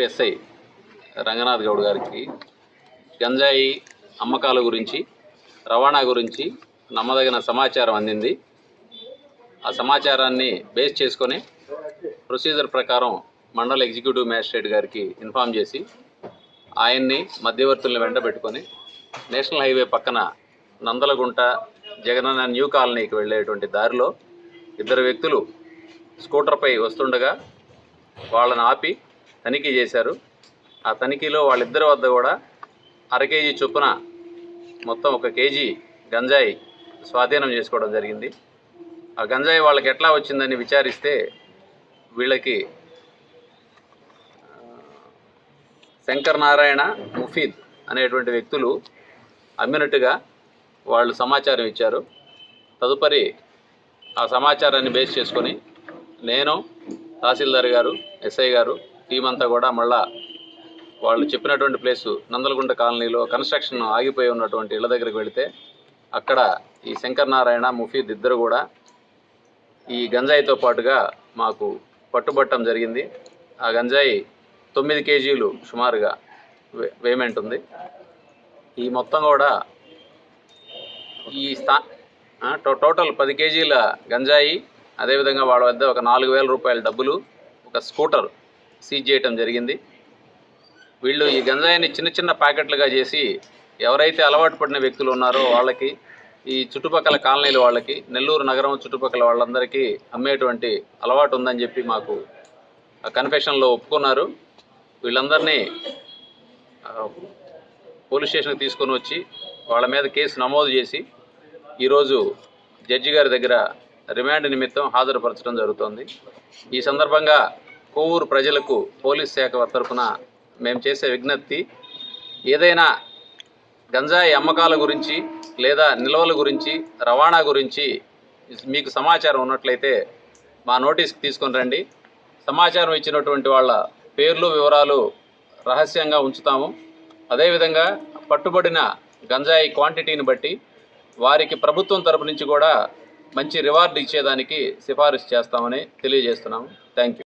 SI Ranganath Goud గారికి గంజాయి అమ్మకాల గురించి రవాణా గురించి నమ్మదగిన సమాచారం అందింది. ఆ సమాచారాన్ని బేస్ చేసుకొని ప్రొసీజర్ ప్రకారం మండల ఎగ్జిక్యూటివ్ మ్యాజిస్ట్రేట్ గారికి ఇన్ఫామ్ చేసి ఆయన్ని మధ్యవర్తుల్ని వెంట పెట్టుకొని నేషనల్ హైవే పక్కన నందలగుంట జగనన్న న్యూ కాలనీకి వెళ్ళేటువంటి దారిలో ఇద్దరు వ్యక్తులు స్కూటర్పై వస్తుండగా వాళ్ళని ఆపి తనిఖీ చేశారు. ఆ తనిఖీలో వాళ్ళిద్దరి వద్ద కూడా అర కేజీ చొప్పున మొత్తం ఒక కేజీ గంజాయి స్వాధీనం చేసుకోవడం జరిగింది. ఆ గంజాయి వాళ్ళకి ఎట్లా వచ్చిందని విచారిస్తే వీళ్ళకి శంకర్ నారాయణ ముఫీద్ అనేటువంటి వ్యక్తులు అమ్మినట్టుగా వాళ్ళు సమాచారం ఇచ్చారు. తదుపరి ఆ సమాచారాన్ని బేస్ చేసుకొని నేను తహసీల్దార్ గారు ఎస్ఐ గారు టీం అంతా కూడా మళ్ళా వాళ్ళు చెప్పినటువంటి ప్లేసు నందలగుంట కాలనీలో కన్స్ట్రక్షన్ ఆగిపోయి ఉన్నటువంటి ఇళ్ళ దగ్గరికి వెళితే అక్కడ ఈ శంకర్ నారాయణ ముఫీద్ ఇద్దరు కూడా ఈ గంజాయితో పాటుగా మాకు పట్టుబట్టం జరిగింది. ఆ గంజాయి తొమ్మిది కేజీలు సుమారుగా వేమెంట్ ఉంది. ఈ మొత్తం కూడా ఈ స్థా టో- టోటల్ పది కేజీల గంజాయి అదేవిధంగా వాళ్ళ వద్ద ఒక నాలుగు వేల రూపాయల డబ్బులు ఒక స్కూటర్ సీజ్ చేయటం జరిగింది. వీళ్ళు ఈ గంజాయిని చిన్న చిన్న ప్యాకెట్లుగా చేసి ఎవరైతే అలవాటు పడిన వ్యక్తులు ఉన్నారో వాళ్ళకి ఈ చుట్టుపక్కల కాలనీల వాళ్ళకి నెల్లూరు నగరం చుట్టుపక్కల వాళ్ళందరికీ అమ్మేటువంటి అలవాటు ఉందని చెప్పి మాకు ఆ కన్ఫెషన్లో ఒప్పుకున్నారు. వీళ్ళందరినీ పోలీస్ స్టేషన్కి తీసుకొని వచ్చి వాళ్ళ మీద కేసు నమోదు చేసి ఈరోజు జడ్జి గారి దగ్గర రిమాండ్ నిమిత్తం హాజరుపరచడం జరుగుతోంది. ఈ సందర్భంగా కోవూరు ప్రజలకు పోలీస్ శాఖ తరఫున మేము చేసే విజ్ఞప్తి ఏదైనా గంజాయి అమ్మకాల గురించి లేదా నిల్వల గురించి రవాణా గురించి మీకు సమాచారం ఉన్నట్లయితే మా నోటీస్కి తీసుకొని రండి. సమాచారం ఇచ్చినటువంటి వాళ్ళ పేర్లు వివరాలు రహస్యంగా ఉంచుతాము. అదేవిధంగా పట్టుబడిన గంజాయి క్వాంటిటీని బట్టి వారికి ప్రభుత్వం తరపు నుంచి కూడా మంచి రివార్డు ఇచ్చేదానికి సిఫారసు చేస్తామని తెలియజేస్తున్నాము. Thank you